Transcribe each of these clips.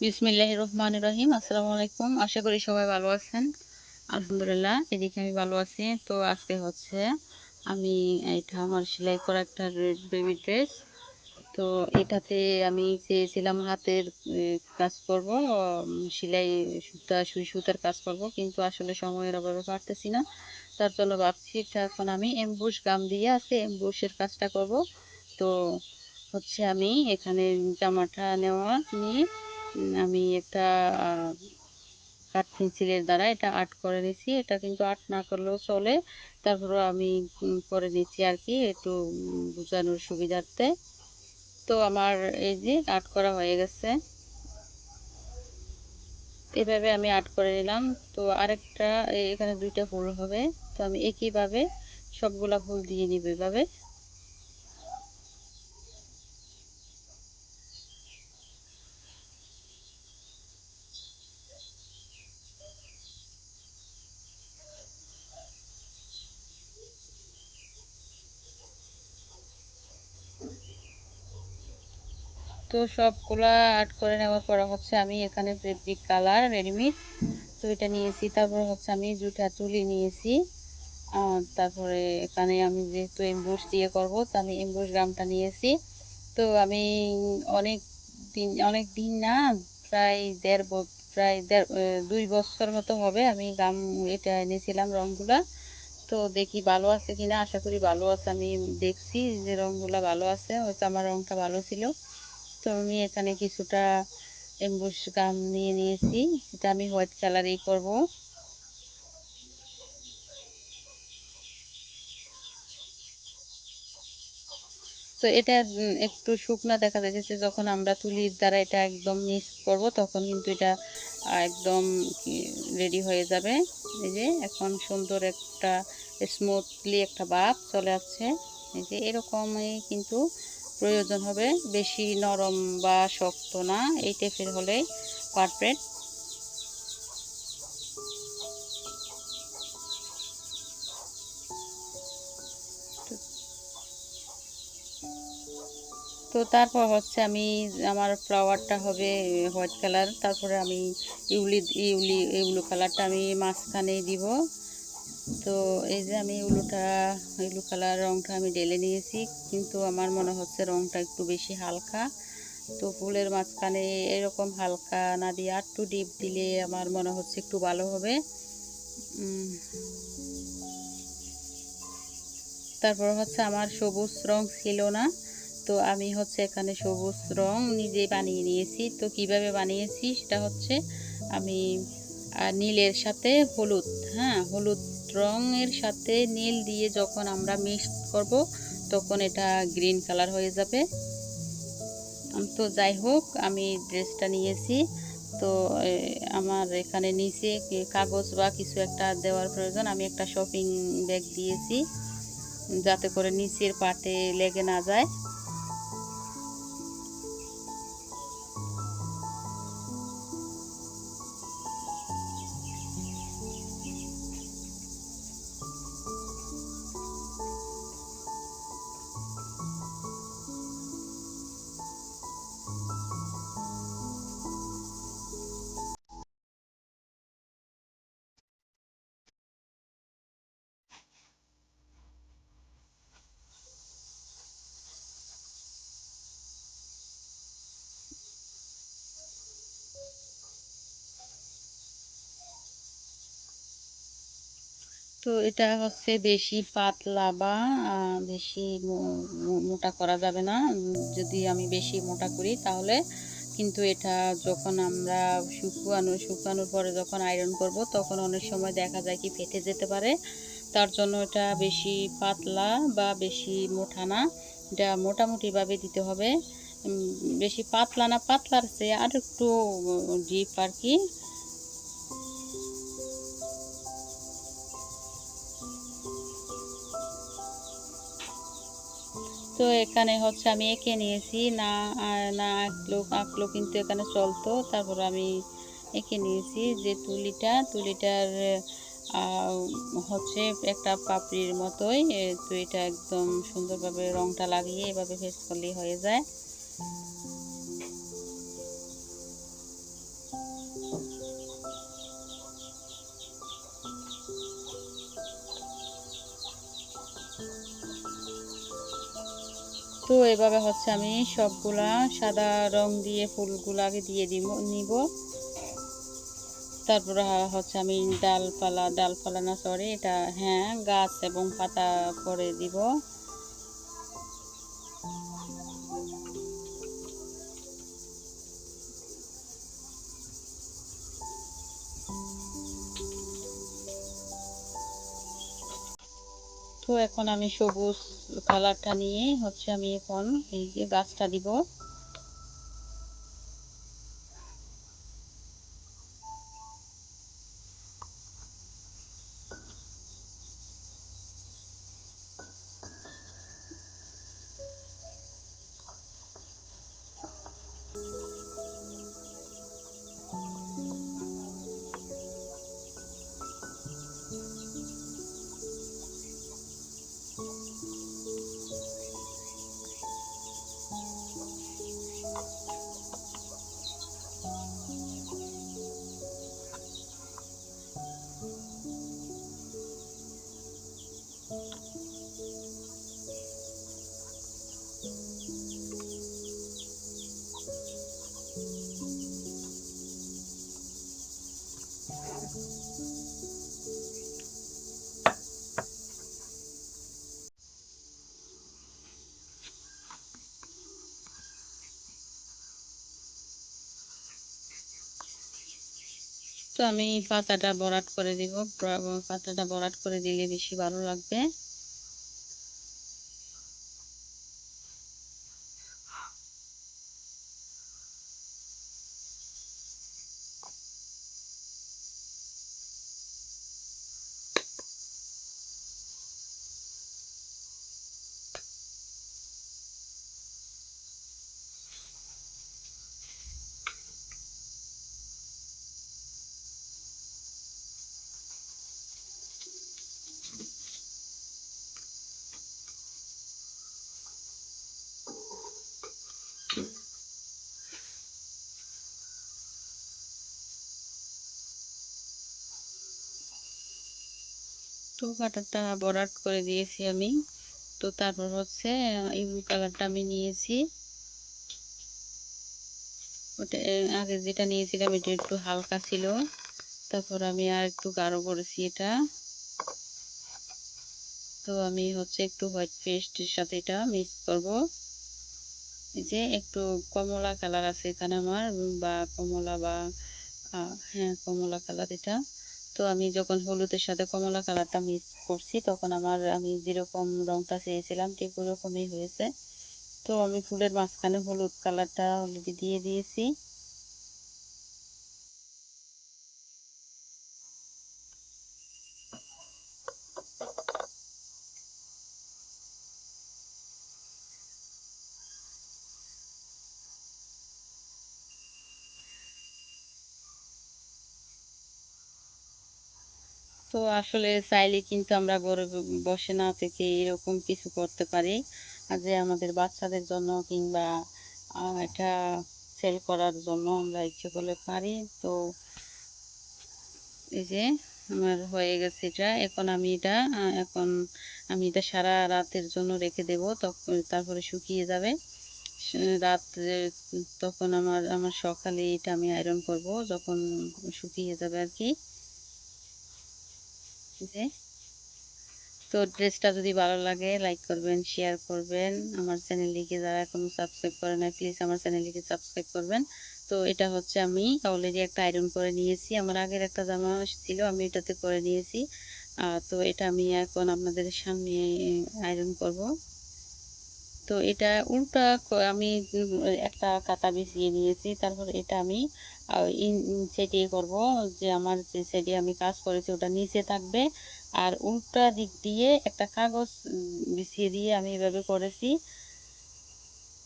বিসমিল্লাহ রহমান রহিম আসসালামু আলাইকুম। আশা করি সবাই ভালো আছেন। আলহামদুলিল্লাহ, এদিকে আমি ভালো আছি। তো আজকে হচ্ছে আমি এটা আমার সেলাই করা একটা বেবি ড্রেস তো এটাতে আমি চেয়েছিলাম হাতের কাজ করব সেলাই সুতা, সুই সুতার কাজ করব, কিন্তু আসলে সময়ের অভাবে পারতেছি না। তার জন্য ভাবছি এখন আমি এমবুশ গাম দিয়ে আছে এমবুশের কাজটা করব। তো হচ্ছে আমি এখানে জামাটা নেওয়া নিয়ে আমি একটা কাঠ পেন্সিলের দ্বারা এটা আর্ট করে নিয়েছি এটা কিন্তু আর্ট না করলেও চলে। তারপরে আমি করে নিচ্ছি আর কি একটু বোঝানোর সুবিধার্থে। তো আমার এই যে আর্ট করা হয়ে গেছে। এভাবে আমি আর্ট করে নিলাম। তো আরেকটা এখানে দুইটা ফুল হবে। তো আমি একইভাবে সবগুলা ফুল দিয়ে নিব এভাবে। তো সবগুলা আর্ট করে নেওয়ার পরে হচ্ছে আমি এখানে ফেব্রিক কালার রেডিমেড তো এটা নিয়েছি। তারপর হচ্ছে আমি জুটা তুলি নিয়েছি। তারপরে এখানে আমি যেহেতু এমবোস দিয়ে করব, তো আমি এমবোস গ্রামটা নিয়েছি। তো আমি অনেক দিন অনেক দিন না, প্রায় দেড় প্রায় দেড় দুই বছর মতো হবে আমি গাম এটা এনেছিলাম রঙগুলা তো দেখি ভালো আছে কিনা, আশা করি ভালো আছে। আমি দেখছি যে রঙগুলা ভালো আছে, হয়তো আমার রঙটা ভালো ছিল। তো আমি এখানে কিছুটা এমবুশ গাম নিয়ে নিয়েছি। এটা আমি হোয়াইট কালারেই করব। তো এটা একটু শুকনা দেখা যাচ্ছে যখন আমরা তুলির দ্বারা এটা একদম মিক্স করব, তখন কিন্তু এটা একদম রেডি হয়ে যাবে। এই যে, এখন সুন্দর একটা স্মুথলি একটা ভাব চলে আসছে। এই যে, এরকমই কিন্তু প্রয়োজন হবে। বেশি নরম বা শক্ত না, এই টাইপের হলেই পারফেক্ট তো তারপর হচ্ছে আমি, আমার ফ্লাওয়ারটা হবে হোয়াইট কালার তারপরে আমি ইউলি ইউলি ইউলু কালারটা আমি মাঝখানেই দিব। তো এই যে আমি উলুটা ইউলু কালার রঙটা আমি ঢেলে নিয়েছি, কিন্তু আমার মনে হচ্ছে রঙটা একটু বেশি হালকা। তো ফুলের মাঝখানে এরকম হালকা না দিয়ে আর একটু ডিপ দিলে আমার মনে হচ্ছে একটু ভালো হবে। তারপর হচ্ছে আমার সবুজ রং ছিল না, তো আমি হচ্ছে এখানে সবুজ রং নিজে বানিয়ে নিয়েছি। তো কীভাবে বানিয়েছি সেটা হচ্ছে আমি নীলের সাথে হলুদ হ্যাঁ হলুদ রঙের সাথে নীল দিয়ে যখন আমরা মিক্স করব, তখন এটা গ্রিন কালার হয়ে যাবে। তো যাই হোক, আমি ড্রেসটা নিয়েছি। তো আমার এখানে নিচে কাগজ বা কিছু একটা দেওয়ার প্রয়োজন। আমি একটা শপিং ব্যাগ দিয়েছি, যাতে করে নিচের পাটে লেগে না যায়। তো এটা হচ্ছে বেশি পাতলা বা বেশি মোটা করা যাবে না। যদি আমি বেশি মোটা করি তাহলে কিন্তু এটা যখন আমরা শুকানো, শুকানোর পরে যখন আয়রন করব তখন অনেক সময় দেখা যায় কি ফেটে যেতে পারে। তার জন্য এটা বেশি পাতলা বা বেশি মোটা না। এটা মোটামুটিভাবে দিতে হবে। বেশি পাতলা না, পাতলার চেয়ে আর একটু ডিপ আর কি। তো এখানে হচ্ছে আমি এঁকে নিয়েছি। না না আঁকলো আঁকলো কিন্তু এখানে চলতো। তারপর আমি এঁকে নিয়েছি যে তুলিটা। তুলিটার হচ্ছে একটা পাপড়ির মতোই। তো এটা একদম সুন্দরভাবে রংটা লাগিয়ে এভাবে ফেস করলেই হয়ে যায়। তো এভাবে হচ্ছে আমি সবগুলা সাদা রং দিয়ে ফুলগুলো আগে দিয়ে দিব, নিব। তারপরে হচ্ছে আমি ডালপালা ডালপালা না সরি এটা হ্যাঁ গাছ এবং পাতা করে দিব। এখন আমি সবুজ কালারটা নিয়ে হচ্ছে আমি এখন এই যে গাছটা দিব। তো আমি পাতাটা বরাট করে দিব। পাতাটা বরাট করে দিলে বেশি ভালো লাগবে। কাটারটা বরাট করে দিয়েছি আমি। তো তারপর হচ্ছে ইউ কালারটা আমি নিয়েছি। ওটা আগে যেটা নিয়েছিলাম এটা একটু হালকা ছিল। তারপর আমি আর একটু গাঢ় করেছি এটা। তো আমি হচ্ছে একটু হোয়াইট পেস্টের সাথে এটা মিক্স করব। এই যে একটু কমলা কালার আছে এখানে আমার, বা কমলা বা হ্যাঁ কমলা কালার এটা। তো আমি যখন হলুদের সাথে কমলা কালারটা মিক্স করছি, তখন আমার, আমি যেরকম রংটা চেয়েছিলাম ঠিক ওরকমই হয়েছে। তো আমি ফুলের মাঝখানে হলুদ কালারটা অলরেডি দিয়ে দিয়েছি। তো আসলে চাইলে কিন্তু আমরা ঘরে বসে না থেকে এরকম কিছু করতে পারি। যে আমাদের বাচ্চাদের জন্য কিংবা এটা সেল করার জন্য আমরা ইচ্ছে করলে পারি। তো এই যে আমার হয়ে গেছে এটা। এখন আমি এটা এখন আমি এটা সারা রাতের জন্য রেখে দেব। তখন তারপরে শুকিয়ে যাবে। রাত তখন আমার আমার সকালে এটা আমি আয়রন করব, যখন শুকিয়ে যাবে আর কি। যে তো ড্রেসটা যদি ভালো লাগে লাইক করবেন শেয়ার করবেন। আমার চ্যানেলটিকে যারা এখনও সাবস্ক্রাইব করে না প্লিজ আমার চ্যানেলটিকে সাবস্ক্রাইব করবেন। তো এটা হচ্ছে আমি অলরেডি একটা আয়রন করে নিয়েছি। আমার আগের একটা জামা ছিল, আমি এটাতে করে নিয়েছি। তো এটা আমি এখন আপনাদের সামনে আয়রন করব। তো এটা উল্টা আমি একটা কাতা বিছিয়ে নিয়েছি। তারপর এটা আমি সেটিয়ে করব যে আমার যে সেটি আমি কাজ করেছি ওটা নিচে থাকবে। আর উল্টা দিক দিয়ে একটা কাগজ বিছিয়ে দিয়ে আমি এভাবে করেছি।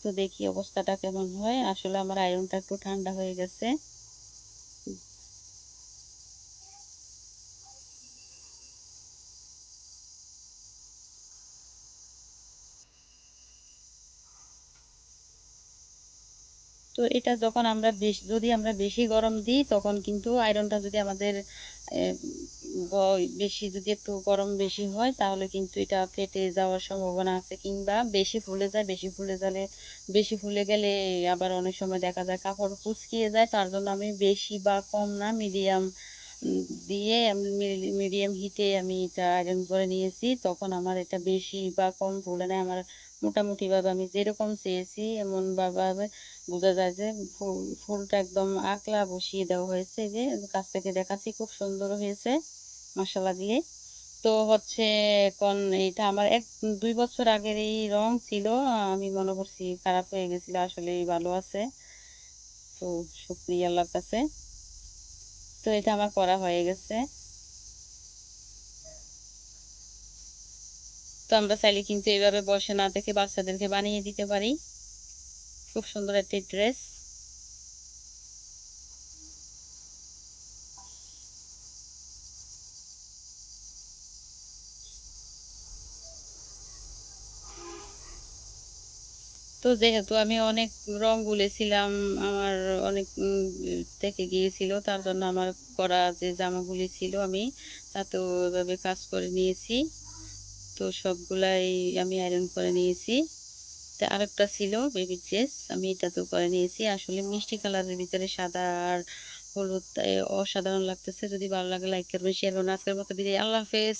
তো দেখি অবস্থাটা কেমন হয়। আসলে আমার আয়রনটা একটু ঠান্ডা হয়ে গেছে। তো এটা যখন আমরা বেশ, যদি আমরা বেশি গরম দিই, তখন কিন্তু আয়রনটা যদি আমাদের বেশি যদি একটু গরম বেশি হয়, তাহলে কিন্তু এটা ফেটে যাওয়ার সম্ভাবনা আছে। কিংবা বেশি ফুলে যায়, বেশি ফুলে গেলে, বেশি ফুলে গেলে আবার অনেক সময় দেখা যায় কাপড় কুচকিয়ে যায়। তার জন্য আমি বেশি বা কম না মিডিয়াম দিয়ে আমি মিডিয়াম হিটে আমি এটা আয়রন করে নিয়েছি। তখন আমার এটা বেশি বা কম ফুলে না, আমার মোটামুটি ভাবে আমি যেরকম চেয়েছি, এমন ভাবে বোঝা যায় যে ফুল, ফুলটা একদম আকলা বসিয়ে দেওয়া হয়েছে যে কাছ থেকে দেখাচ্ছি খুব সুন্দর হয়েছে মশলা দিয়ে। তো হচ্ছে এখন এটা আমার এক, দুই বছর আগের এই রং ছিল, আমি মনে করছি খারাপ হয়ে গেছিল আসলে ভালো আছে। তো শুক্রিয়া আল্লাহর কাছে। তো এটা আমার করা হয়ে গেছে। তো আমরা চাইলে কিন্তু এইভাবে বসে না দেখে বাচ্চাদেরকে বানিয়ে দিতে পারি। খুব সুন্দর একটি ড্রেস। তো যেহেতু আমি অনেক রং গুলেছিলাম আমার অনেক থেকে গিয়েছিল, তার জন্য আমার করা যে জামাগুলি ছিল আমি, তাতেও এভাবে কাজ করে নিয়েছি। তো সবগুলাই আমি আয়রন করে নিয়েছি। তা আরেকটা ছিল বেবি ড্রেস আমি তো করে নিয়েছি। আসলে মিষ্টি কালারের ভিতরে সাদা আর হলুদ অসাধারণ লাগতেছে। যদি ভালো লাগে লাইক করবেন শেয়ার করবেন। আজকের মতো বিদায়। আল্লাহ হাফেজ।